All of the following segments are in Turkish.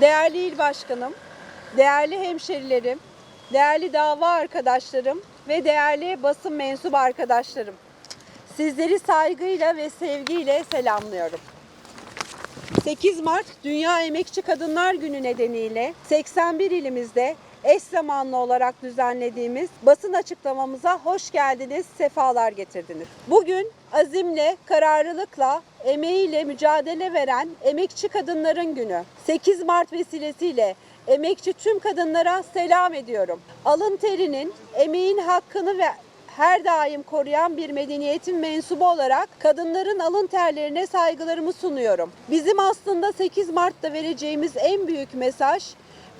Değerli il başkanım, değerli hemşerilerim, değerli dava arkadaşlarım ve değerli basın mensubu arkadaşlarım. Sizleri saygıyla ve sevgiyle selamlıyorum. 8 Mart Dünya Emekçi Kadınlar Günü nedeniyle 81 ilimizde eş zamanlı olarak düzenlediğimiz basın açıklamamıza hoş geldiniz, sefalar getirdiniz. Bugün azimle, kararlılıkla, emeğiyle mücadele veren emekçi kadınların günü. 8 Mart vesilesiyle emekçi tüm kadınlara selam ediyorum. Alın terinin, emeğin hakkını ve her daim koruyan bir medeniyetin mensubu olarak kadınların alın terlerine saygılarımı sunuyorum. Bizim aslında 8 Mart'ta vereceğimiz en büyük mesaj,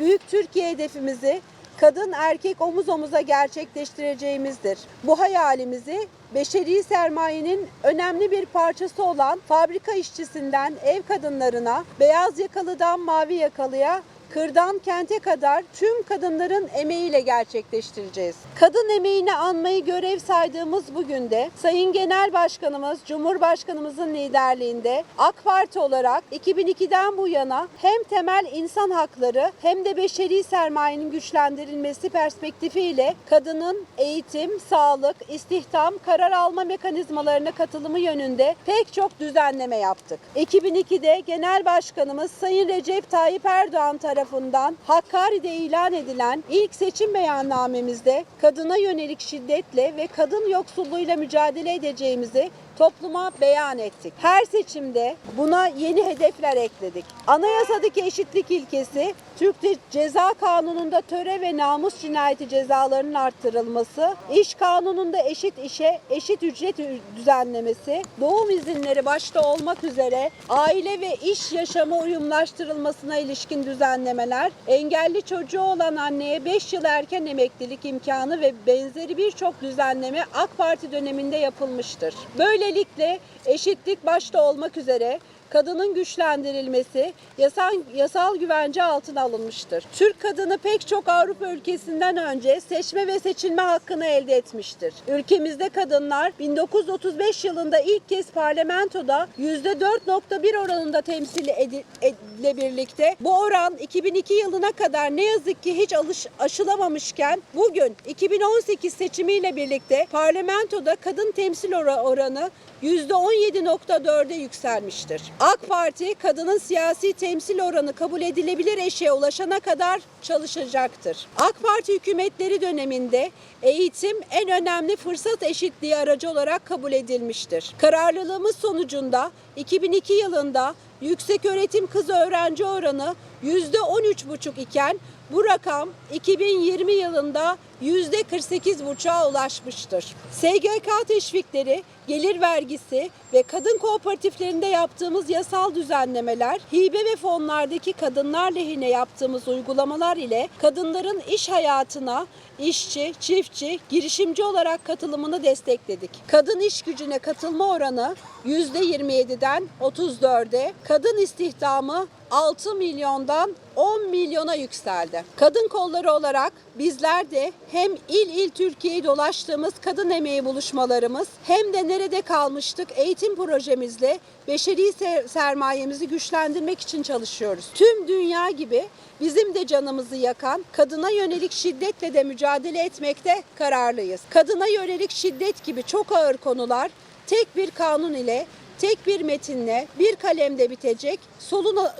büyük Türkiye hedefimizi kadın erkek omuz omuza gerçekleştireceğimizdir. Bu hayalimizi beşeri sermayenin önemli bir parçası olan fabrika işçisinden ev kadınlarına, beyaz yakalıdan mavi yakalıya kırdan kente kadar tüm kadınların emeğiyle gerçekleştireceğiz. Kadın emeğini anmayı görev saydığımız bugün de Sayın Genel Başkanımız, Cumhurbaşkanımızın liderliğinde AK Parti olarak 2002'den bu yana hem temel insan hakları hem de beşeri sermayenin güçlendirilmesi perspektifiyle kadının eğitim, sağlık, istihdam, karar alma mekanizmalarına katılımı yönünde pek çok düzenleme yaptık. 2002'de Genel Başkanımız Sayın Recep Tayyip Erdoğan tarafından Hakkari'de ilan edilen ilk seçim beyannamemizde kadına yönelik şiddetle ve kadın yoksulluğuyla mücadele edeceğimizi topluma beyan ettik. Her seçimde buna yeni hedefler ekledik. Anayasadaki eşitlik ilkesi, Türk Ceza Kanunu'nda töre ve namus cinayeti cezalarının arttırılması, iş kanununda eşit işe eşit ücret düzenlemesi, doğum izinleri başta olmak üzere aile ve iş yaşamı uyumlaştırılmasına ilişkin düzenlemeler, engelli çocuğu olan anneye 5 yıl erken emeklilik imkanı ve benzeri birçok düzenleme AK Parti döneminde yapılmıştır. Böylelikle eşitlik başta olmak üzere kadının güçlendirilmesi yasal, yasal güvence altına alınmıştır. Türk kadını pek çok Avrupa ülkesinden önce seçme ve seçilme hakkını elde etmiştir. Ülkemizde kadınlar 1935 yılında ilk kez parlamentoda %4.1 oranında temsil ediyle birlikte bu oran 2002 yılına kadar ne yazık ki hiç alış, aşılamamışken bugün 2018 seçimiyle birlikte parlamentoda kadın temsil oranı %17.4'e yükselmiştir. AK Parti kadının siyasi temsil oranı kabul edilebilir eşiğe ulaşana kadar çalışacaktır. AK Parti hükümetleri döneminde eğitim en önemli fırsat eşitliği aracı olarak kabul edilmiştir. Kararlılığımız sonucunda 2002 yılında yüksek öğretim kız öğrenci oranı %13,5 iken bu rakam 2020 yılında %48,5'a ulaşmıştır. SGK teşvikleri, gelir vergisi ve kadın kooperatiflerinde yaptığımız yasal düzenlemeler, hibe ve fonlardaki kadınlar lehine yaptığımız uygulamalar ile kadınların iş hayatına işçi, çiftçi, girişimci olarak katılımını destekledik. Kadın iş gücüne katılma oranı %27'den 34'e, kadın istihdamı 6 milyondan 10 milyona yükseldi. Kadın kolları olarak bizler de hem il il Türkiye'yi dolaştığımız kadın emeği buluşmalarımız hem de nerede kalmıştık eğitim projemizle beşeri sermayemizi güçlendirmek için çalışıyoruz. Tüm dünya gibi bizim de canımızı yakan kadına yönelik şiddetle de mücadele etmekte kararlıyız. Kadına yönelik şiddet gibi çok ağır konular tek bir kanun ile tek bir metinle bir kalemde bitecek,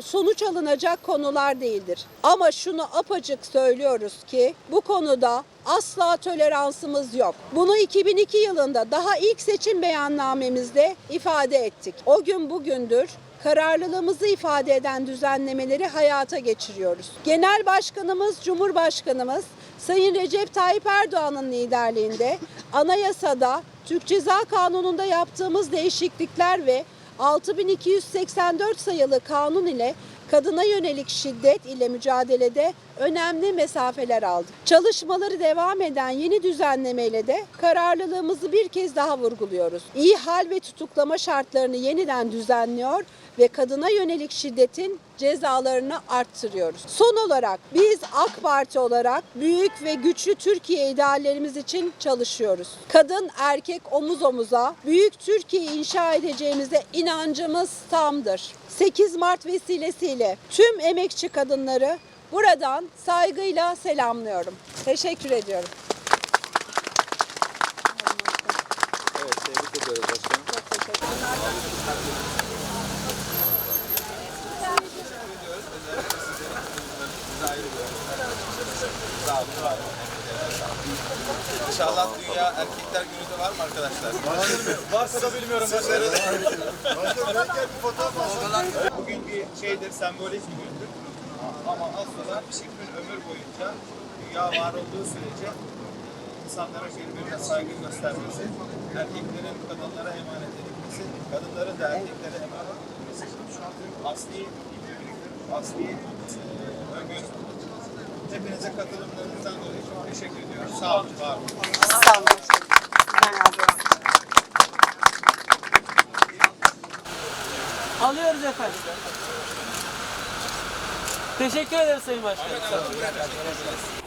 sonuç alınacak konular değildir. Ama şunu apacık söylüyoruz ki bu konuda asla toleransımız yok. Bunu 2002 yılında daha ilk seçim beyannamemizde ifade ettik. O gün bugündür kararlılığımızı ifade eden düzenlemeleri hayata geçiriyoruz. Genel Başkanımız, Cumhurbaşkanımız Sayın Recep Tayyip Erdoğan'ın liderliğinde anayasada Türk Ceza Kanunu'nda yaptığımız değişiklikler ve 6284 sayılı kanun ile kadına yönelik şiddet ile mücadelede önemli mesafeler aldık. Çalışmaları devam eden yeni düzenlemeyle de kararlılığımızı bir kez daha vurguluyoruz. İyi hal ve tutuklama şartlarını yeniden düzenliyor ve kadına yönelik şiddetin cezalarını arttırıyoruz. Son olarak biz AK Parti olarak büyük ve güçlü Türkiye ideallerimiz için çalışıyoruz. Kadın erkek omuz omuza büyük Türkiye inşa edeceğimize inancımız tamdır. 8 Mart vesilesiyle tüm emekçi kadınları buradan saygıyla selamlıyorum. Teşekkür ediyorum. Evet, tebrik ediyoruz başkanım. İnşallah Dünya Erkekler Günü de var mı arkadaşlar? Varsa da bilmiyorum. Bugün bir şeydir, sembolik bir gündür. Ama aslında bir ömür boyunca dünya var olduğu sürece insanlara birbirine saygı göstermesi, erkeklerin kadınlara emanet edilmesi, kadınların da erkeklere emanet edilmesi asli asli e, öngörü. Hepinize katılımlarınızdan dolayı çok teşekkür ediyorum. Sağ olun, var olun. Sağ olun. Alıyoruz efendim. Teşekkür ederiz Sayın Başkanım.